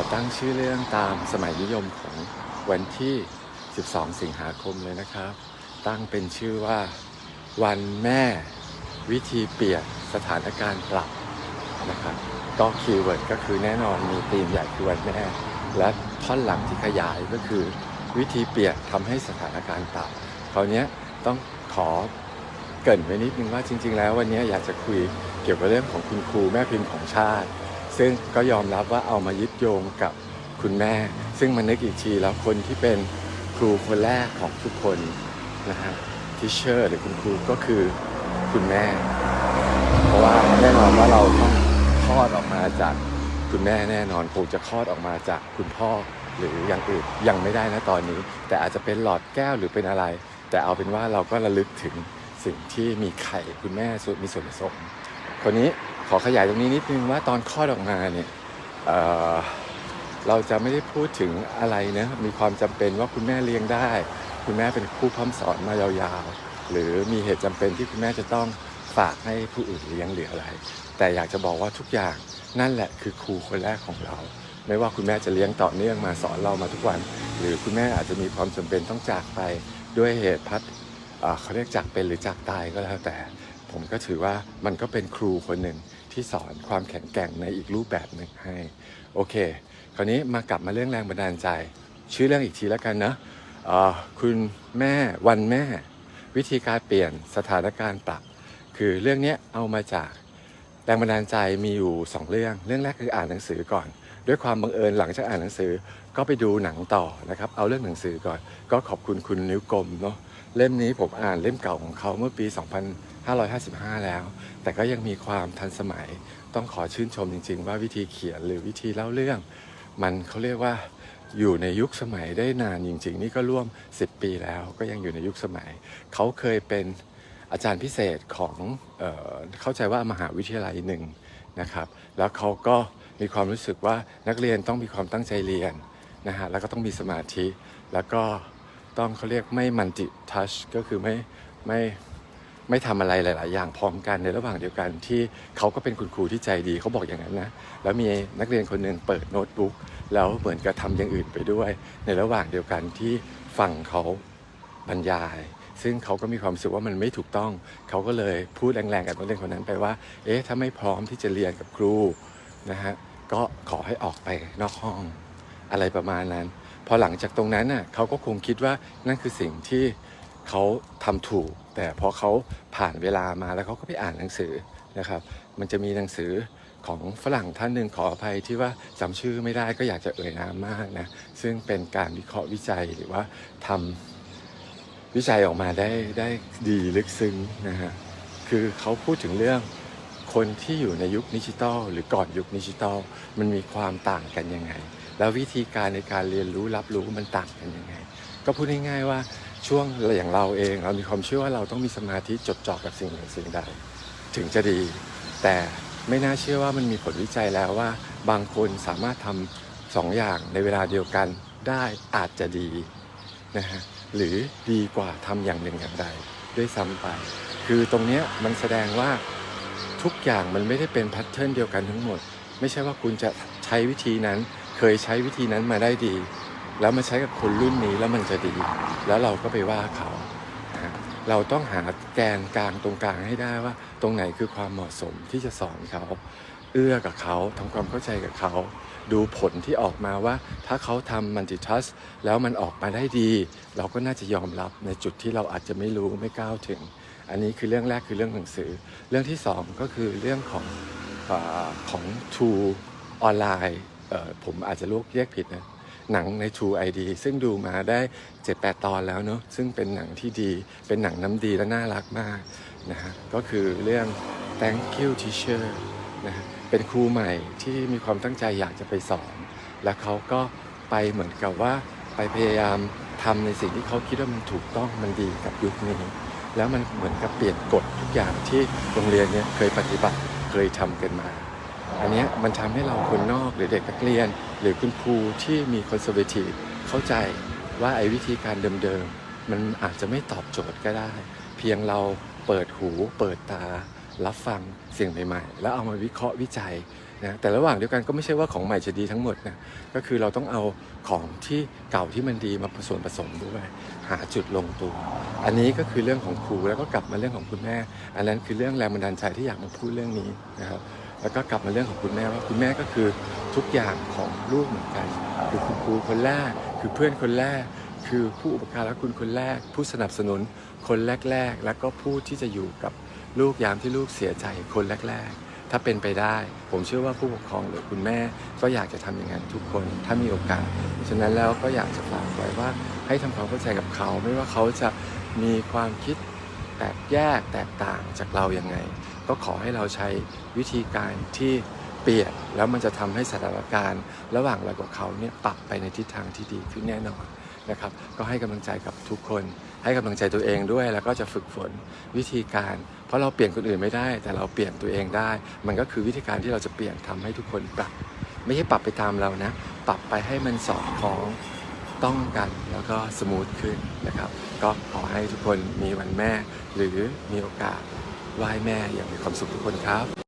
อตั้งชื่อเรื่องตามสมัยนิยมของวันที่ 12 สิงหาคมเลยนะครับ ตั้งเป็นชื่อว่าวันแม่วิธีเปลี่ยนสถานการณ์ปรับนะครับก็คีย์เวิร์ดก็คือแน่นอนมีธีมใหญ่คือวันแม่ และท่อนหลังที่ขยายก็คือวิธีเปลี่ยนทำให้สถานการณ์ปรับคราวเนี้ยต้องขอเกรินไว้นิดนึงว่าจริง ๆ แล้ววันนี้อยากจะคุยเกี่ยวกับเรื่องของคุณครูแม่พิมพ์ของชาติ ซึ่งก็ยอมรับว่าเอามายึดโยงกับคุณแม่ ซึ่งมันนึกอีกทีแล้วคนที่เป็นครูคนแรกของทุกคนนะฮะทิเชอร์หรือคุณครูก็คือคุณแม่ เพราะว่าแน่นอนว่าเราต้องคลอดออกมาจากคุณแม่แน่นอนคงจะคลอดออกมาจากคุณพ่อหรืออย่างอื่นยังไม่ได้นะตอนนี้ แต่อาจจะเป็นหลอดแก้วหรือเป็นอะไร แต่เอาเป็นว่าเราก็ระลึกถึงสิ่งที่มีไข่คุณแม่ส่วนมีส่วนผสมคนนี้ ขอขยายตรงนี้นิดนึงว่าตอนคลอดออกมาเนี่ยเเราจะไม่ได้พูดถึงอะไรนะมีความจำเป็นว่าคุณแม่เลี้ยงได้ คุณแม่เป็นผู้พร่ำสอนมายาวๆ หรือมีเหตุจำเป็นที่คุณแม่จะต้องฝากให้ผู้อื่นเลี้ยงหรืออะไร แต่อยากจะบอกว่าทุกอย่างนั่นแหละคือครูคนแรกของเรา ไม่ว่าคุณแม่จะเลี้ยงต่อเนื่องมาสอนเรามาทุกวัน หรือคุณแม่อาจจะมีความจำเป็นต้องจากไปด้วยเหตุพัดเอ่อเขาเรียกจากเป็นหรือจากตายก็แล้วแต่ ผมก็ถือว่ามันก็เป็นครูคนหนึ่ง ที่สอนความแข็งแกร่งในอีกรูปแบบหนึ่งให้ โอเค คราวนี้มากลับมาเรื่องแรงบันดาลใจ ชื่อเรื่องอีกทีแล้วกันนะคุณแม่วันแม่ วิธีการเปลี่ยนสถานการณ์ปรับ คือเรื่องนี้เอามาจากแรงบันดาลใจมีอยู่สองเรื่อง เรื่องแรกคืออ่านหนังสือก่อน ด้วยความบังเอิญหลังจากอ่านหนังสือก็ไปดูหนังต่อนะครับ เอาเรื่องหนังสือก่อน ก็ขอบคุณคุณนิ้วกลมเนาะเล่มนี้ผมอ่านเล่มเก่าของเขาเมื่อปี 555 แล้ว แต่ก็ยังมีความทันสมัยต้องขอชื่นชมจริง ๆ ว่าวิธีเขียนหรือวิธีเล่าเรื่อง มันเขาเรียกว่าอยู่ในยุคสมัยได้นานจริง ๆ นี่ก็ร่วม 10 ปีแล้วก็ยังอยู่ในยุคสมัย เขาเคยเป็นอาจารย์พิเศษของเออเข้าใจว่ามหาวิทยาลัยหนึ่งนะครับ แล้วเขาก็มีความรู้สึกว่านักเรียนต้องมีความตั้งใจเรียนนะฮะแล้วก็ต้องมีสมาธิแล้วก็ต้องเขาเรียกไม่มันติทัชก็คือไม่ไม่ ไม่ทำอะไรหลาย ๆ อย่างพร้อมกันในระหว่างเดียวกันที่เขาก็เป็นคุณครูที่ใจดีเขาบอกอย่างนั้นนะแล้วมีนักเรียนคนหนึ่งเปิดโน้ตบุ๊กแล้วเหมือนกับทำอย่างอื่นไปด้วย ในระหว่างเดียวกันที่ฟังเขาบรรยาย ซึ่งเขาก็มีความรู้สึกว่ามันไม่ถูกต้อง เขาก็เลยพูดแรง ๆ กับนักเรียนคนนั้นไปว่า เอ๊ะถ้าไม่พร้อมที่จะเรียนกับครูนะฮะก็ขอให้ออกไปนอกห้องอะไรประมาณนั้น พอหลังจากตรงนั้นน่ะเขาก็คงคิดว่านั่นคือสิ่งที่ เขาทำถูก แต่พอเขาผ่านเวลามาแล้วเขาก็ไปอ่านหนังสือนะครับ มันจะมีหนังสือของฝรั่งท่านหนึ่งขออภัยที่ว่าจำชื่อไม่ได้ก็อยากจะเอ่ยนามมากนะ ซึ่งเป็นการวิเคราะห์วิจัยหรือว่าทำวิจัยออกมาได้ได้ดีลึกซึ้งนะฮะ คือเขาพูดถึงเรื่องคนที่อยู่ในยุคดิจิตอลหรือก่อนยุคดิจิตอลมันมีความต่างกันยังไง แล้ววิธีการในการเรียนรู้รับรู้มันต่างกันยังไง ก็พูดง่ายๆว่า ช่วงอย่างเราเองเรามีความเชื่อว่าเราต้องมีสมาธิจดจ่อกับสิ่งหนึ่งสิ่งใด ถึงจะดี แต่ไม่น่าเชื่อว่ามันมีผลวิจัยแล้วว่า บางคนสามารถทำสองอย่างในเวลาเดียวกันได้อาจจะดีนะฮะหรือดีกว่าทำอย่างหนึ่งอย่างใดด้วยซ้ำไป คือตรงนี้มันแสดงว่าทุกอย่างมันไม่ได้เป็นแพทเทิร์นเดียวกันทั้งหมด ไม่ใช่ว่าคุณจะใช้วิธีนั้น เคยใช้วิธีนั้นมาได้ดี แล้วมาใช้กับคนรุ่นนี้แล้วมันจะดี แล้วเราก็ไปว่าเขานะเราต้องหาแกนกลางตรงกลางให้ได้ว่า ตรงไหนคือความเหมาะสมที่จะสอนเขา เอื้อกับเขาทำความเข้าใจกับเขา ดูผลที่ออกมาว่า ถ้าเขาทำมัลติทัสแล้วมันออกมาได้ดี เราก็น่าจะยอมรับในจุดที่เราอาจจะไม่รู้ไม่ก้าวถึง อันนี้คือเรื่องแรกคือเรื่องหนังสือ เรื่องที่สองก็คือเรื่องของอของ True ออนไลน์ผมอาจจะลูกเรียกผิดนะ หนังใน True ID ซึ่งดูมาได้ 7-8 ตอนแล้วเนอะซึ่งเป็นหนังที่ดี เป็นหนังน้ำดีและน่ารักมากนะฮะก็คือเรื่อง Thank you teacher นะฮะเป็นครูใหม่ที่มีความตั้งใจอยากจะไปสอน แล้วเขาก็ไปเหมือนกับว่าไปพยายามทำในสิ่งที่เขาคิดว่ามันถูกต้องมันดีกับยุคนี้ แล้วมันเหมือนกับเปลี่ยนกฎทุกอย่างที่โรงเรียนเนี้ยเคยปฏิบัติเคยทำกันมา อันนี้มันทำให้เราคนนอกหรือเด็กนักเรียน หรือคุณครูที่มีคอนเซอร์เวทีฟเข้าใจว่าไอ้วิธีการเดิมๆ มันอาจจะไม่ตอบโจทย์ก็ได้ เพียงเราเปิดหู เปิดตา รับฟังสิ่งใหม่ๆ แล้วเอามาวิเคราะห์วิจัยนะแต่ระหว่างเดียวกันก็ไม่ใช่ว่าของใหม่จะดีทั้งหมดนะก็คือเราต้องเอาของที่เก่าที่มันดีมาผสมผสมด้วยหาจุดลงตัว อันนี้ก็คือเรื่องของครูแล้วก็กลับมาเรื่องของคุณแม่ อันนั้นคือเรื่องแรงบันดาลใจที่อยากมาพูดเรื่องนี้นะครับ แล้วก็กลับมาเรื่องของคุณแม่ว่าคุณแม่ก็คือทุกอย่างของลูกเหมือนกัน คือคุณครูคนแรก คือเพื่อนคนแรก คือผู้อุปการะคุณคนแรก ผู้สนับสนุนคนแรก ๆ แล้วก็ผู้ที่จะอยู่กับลูกยามที่ลูกเสียใจคนแรก ๆ ถ้าเป็นไปได้ ผมเชื่อว่าผู้ปกครองหรือคุณแม่ก็อยากจะทำอย่างนั้นทุกคนถ้ามีโอกาส ฉะนั้นแล้วก็อยากจะฝากไว้ว่าให้ทำความเข้าใจกับเขา ไม่ว่าเขาจะมีความคิด แตกแยกแตกต่างจากเรายังไง ก็ขอให้เราใช้วิธีการที่เปลี่ยนแล้วมันจะทำให้สถานการณ์ ระหว่างเรากับเขาเนี่ยปรับไปในทิศทางที่ดีขึ้นแน่นอนนะครับก็ให้กำลังใจกับทุกคน ให้กำลังใจตัวเองด้วย แล้วก็จะฝึกฝนวิธีการ เพราะเราเปลี่ยนคนอื่นไม่ได้ แต่เราเปลี่ยนตัวเองได้ มันก็คือวิธีการที่เราจะเปลี่ยนทำให้ทุกคนปรับ ไม่ใช่ปรับไปตามเรานะ ปรับไปให้มันสอดคล้องต้องกันแล้วก็สมูทขึ้นนะครับ ก็ขอให้ทุกคนมีวันแม่ หรือมีโอกาสไหว้แม่อย่างมีความสุขทุกคนครับ